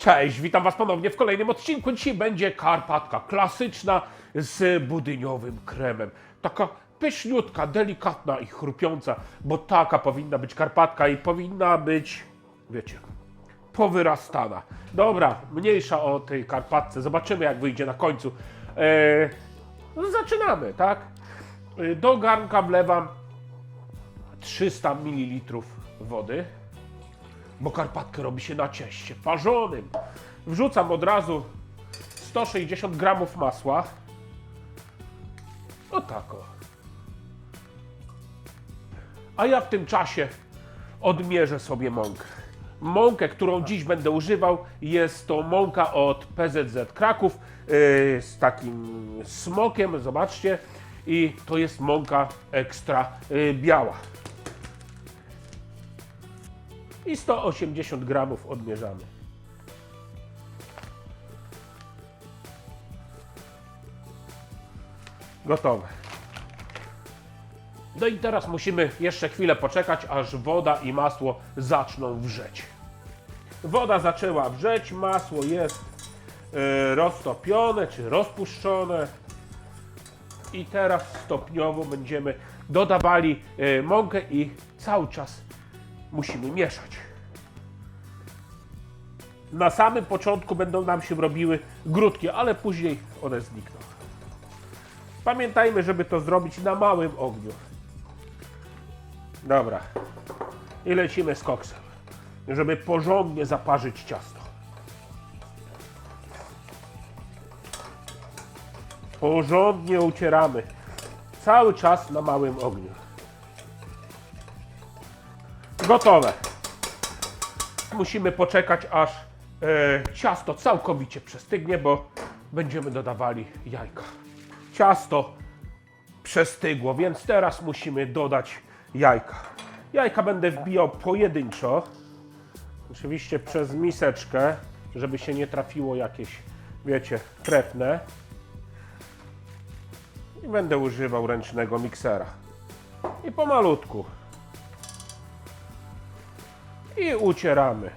Cześć, witam Was ponownie w kolejnym odcinku. Dzisiaj będzie karpatka klasyczna z budyniowym kremem. Taka pyszniutka, delikatna i chrupiąca, bo taka powinna być karpatka i powinna być, wiecie, powyrastana. Dobra, mniejsza o tej karpatce. Zobaczymy, jak wyjdzie na końcu. Eee, no zaczynamy, tak? Eee, Do garnka wlewam 300 ml wody bo karpatkę robi się na cieście parzonym. Wrzucam od razu 160 gramów masła. O tak o. A ja w tym czasie odmierzę sobie mąkę. Mąkę, którą dziś będę używał, jest to mąka od PZZ Kraków yy, z takim smokiem, zobaczcie. I to jest mąka ekstra yy, biała i 180 gramów odmierzamy. Gotowe. No i teraz musimy jeszcze chwilę poczekać, aż woda i masło zaczną wrzeć. Woda zaczęła wrzeć, masło jest e, roztopione czy rozpuszczone. I teraz stopniowo będziemy dodawali e, mąkę i cały czas musimy mieszać. Na samym początku będą nam się robiły grudki, ale później one znikną. Pamiętajmy, żeby to zrobić na małym ogniu. Dobra. I lecimy z koksem, żeby porządnie zaparzyć ciasto. Porządnie ucieramy. Cały czas na małym ogniu. Gotowe. Musimy poczekać, aż e, ciasto całkowicie przestygnie, bo będziemy dodawali jajka. Ciasto przestygło, więc teraz musimy dodać jajka. Jajka będę wbijał pojedynczo. Oczywiście przez miseczkę, żeby się nie trafiło jakieś, wiecie, trefne. I będę używał ręcznego miksera. I pomalutku i ucieramy.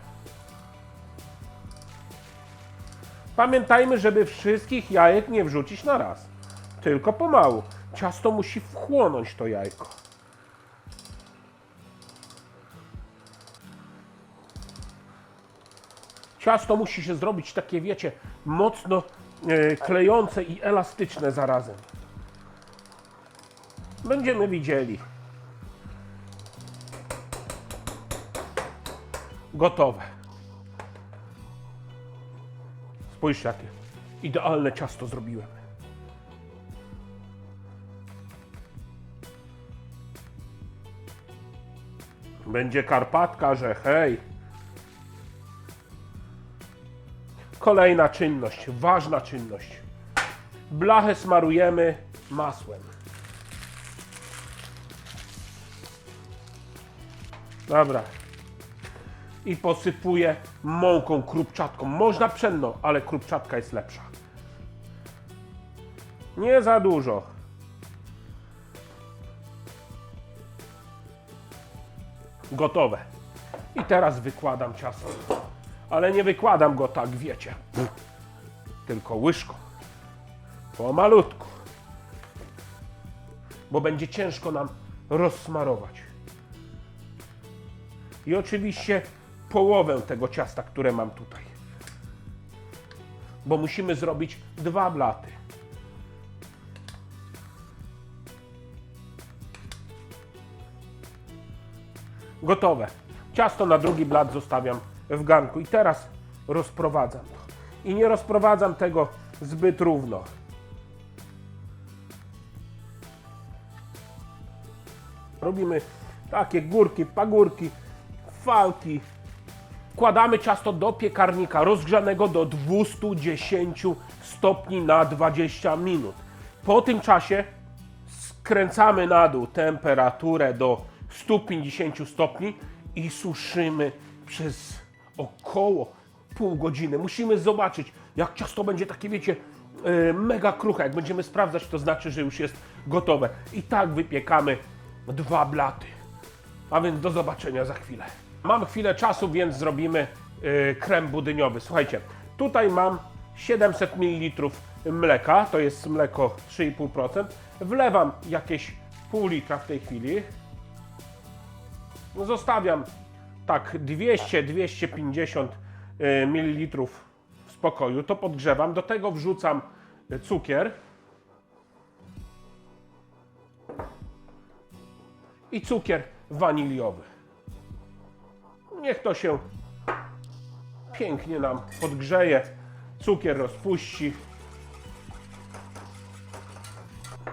Pamiętajmy, żeby wszystkich jajek nie wrzucić na raz, tylko pomału. Ciasto musi wchłonąć to jajko. Ciasto musi się zrobić takie, wiecie, mocno e, klejące i elastyczne zarazem. Będziemy widzieli. Gotowe. Spójrz jakie idealne ciasto zrobiłem. Będzie karpatka, że hej. Kolejna czynność, ważna czynność. Blachę smarujemy masłem. Dobra, i posypuję mąką krupczatką. Można pszenną, ale krupczatka jest lepsza. Nie za dużo. Gotowe. I teraz wykładam ciasto. Ale nie wykładam go tak, wiecie. Tylko łyżką. Pomalutku. Bo będzie ciężko nam rozsmarować. I oczywiście połowę tego ciasta, które mam tutaj. Bo musimy zrobić dwa blaty. Gotowe. Ciasto na drugi blat zostawiam w garnku i teraz rozprowadzam to. I nie rozprowadzam tego zbyt równo. Robimy takie górki, pagórki, fałki. Wkładamy ciasto do piekarnika rozgrzanego do 210 stopni na 20 minut. Po tym czasie skręcamy na dół temperaturę do 150 stopni i suszymy przez około pół godziny. Musimy zobaczyć, jak ciasto będzie takie, wiecie, e, mega kruche. Jak będziemy sprawdzać, to znaczy, że już jest gotowe. I tak wypiekamy dwa blaty. A więc do zobaczenia za chwilę. Mam chwilę czasu, więc zrobimy yy, krem budyniowy. Słuchajcie, tutaj mam 700 ml mleka, to jest mleko 3,5%. Wlewam jakieś pół litra w tej chwili. Zostawiam tak 200-250 ml w spokoju. To podgrzewam. Do tego wrzucam y, cukier. I cukier waniliowy. Niech to się pięknie nam podgrzeje. Cukier rozpuści.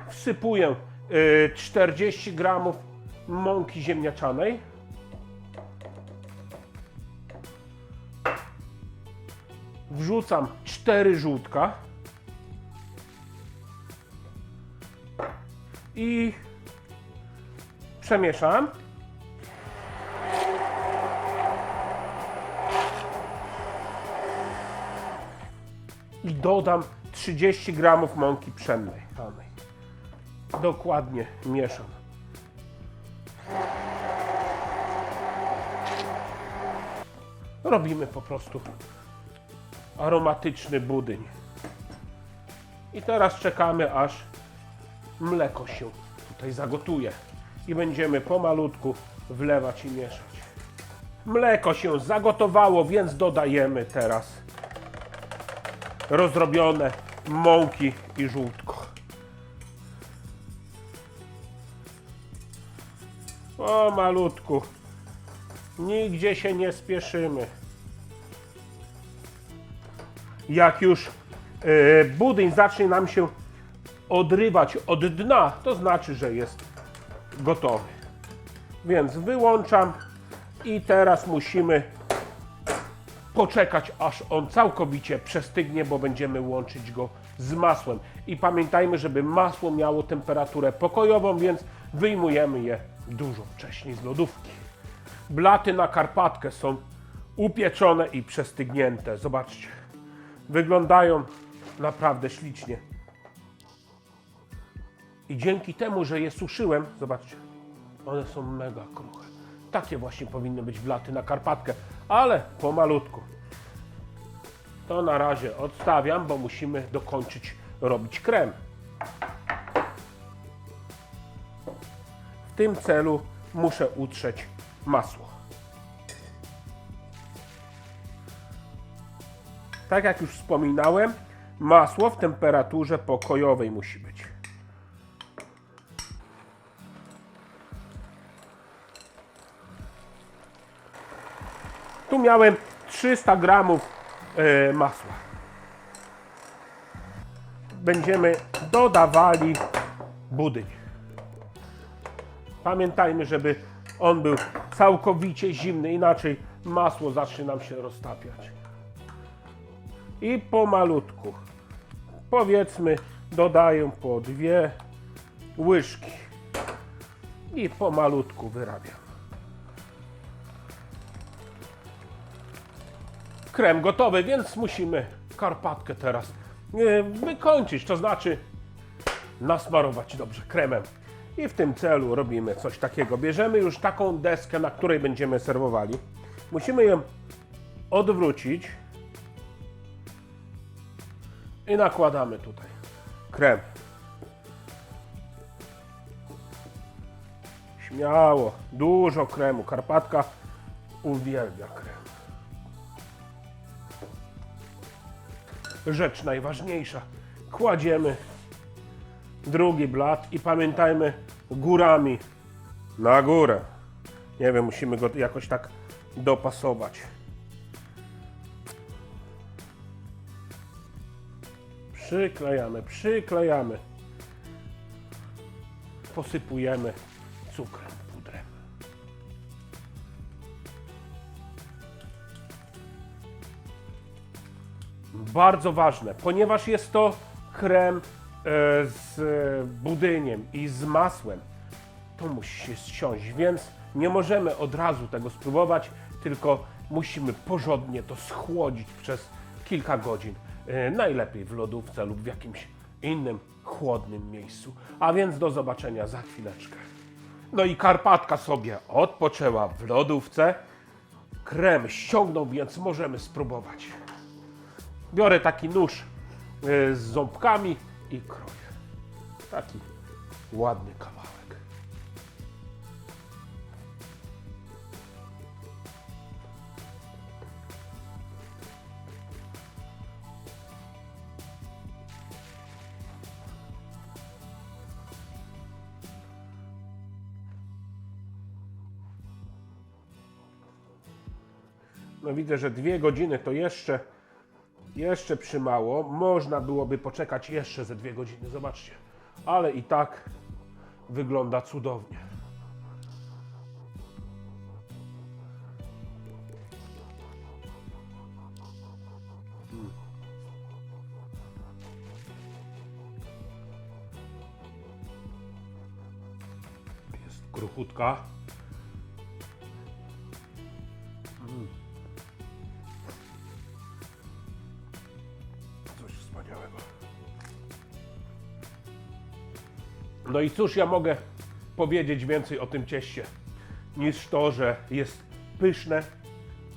Wsypuję y, 40 gramów mąki ziemniaczanej. Wrzucam 4 żółtka. I przemieszam. I dodam 30 gramów mąki pszennej. Dokładnie mieszam. Robimy po prostu aromatyczny budyń. I teraz czekamy, aż mleko się tutaj zagotuje. I będziemy pomalutku wlewać i mieszać. Mleko się zagotowało, więc dodajemy teraz rozrobione mąki i żółtko. O malutku. Nigdzie się nie spieszymy. Jak już e, budyń zacznie nam się odrywać od dna, to znaczy, że jest gotowy. Więc wyłączam i teraz musimy poczekać, aż on całkowicie przestygnie, bo będziemy łączyć go z masłem. I pamiętajmy, żeby masło miało temperaturę pokojową, więc wyjmujemy je dużo wcześniej z lodówki. Blaty na karpatkę są upieczone i przestygnięte. Zobaczcie. Wyglądają naprawdę ślicznie. I dzięki temu, że je suszyłem, zobaczcie, one są mega kruche. Takie właśnie powinny być blaty na karpatkę, ale pomalutku. To na razie odstawiam, bo musimy dokończyć robić krem. W tym celu muszę utrzeć masło. Tak jak już wspominałem, masło w temperaturze pokojowej musi być. Miałem 300 gramów e, masła. Będziemy dodawali budyń. Pamiętajmy, żeby on był całkowicie zimny, inaczej masło zacznie nam się roztapiać. I pomalutku, powiedzmy, dodaję po dwie łyżki i pomalutku wyrabiam. Krem gotowy, więc musimy karpatkę teraz e, wykończyć, to znaczy nasmarować dobrze kremem. I w tym celu robimy coś takiego. Bierzemy już taką deskę, na której będziemy serwowali. Musimy ją odwrócić i nakładamy tutaj krem. Śmiało, dużo kremu. Karpatka uwielbia krem. Rzecz najważniejsza. Kładziemy drugi blat i pamiętajmy górami na górę. Nie wiem, musimy go jakoś tak dopasować. Przyklejamy, przyklejamy. Posypujemy cukrem, Bardzo ważne, ponieważ jest to krem e, z budyniem i z masłem, to musi się ściąć, więc nie możemy od razu tego spróbować, tylko musimy porządnie to schłodzić przez kilka godzin. E, Najlepiej w lodówce lub w jakimś innym chłodnym miejscu. A więc do zobaczenia za chwileczkę. No i Karpatka sobie odpoczęła w lodówce. krem ściągnął, więc możemy spróbować. Biorę taki nóż e, z ząbkami i kroję. Taki ładny kawałek. No widzę, że dwie godziny to jeszcze, jeszcze przymało. Można byłoby poczekać jeszcze ze dwie godziny, zobaczcie. Ale i tak wygląda cudownie. Mm. Jest kruchutka. No i cóż ja mogę powiedzieć więcej o tym cieście, niż to, że jest pyszne,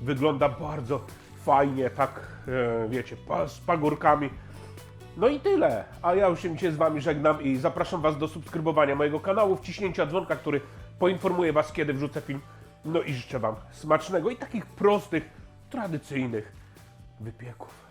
wygląda bardzo fajnie, tak e, wiecie, z pagórkami. No i tyle. A ja już się z Wami żegnam i zapraszam Was do subskrybowania mojego kanału, wciśnięcia dzwonka, który poinformuje Was, kiedy wrzucę film. No i życzę Wam smacznego i takich prostych, tradycyjnych wypieków.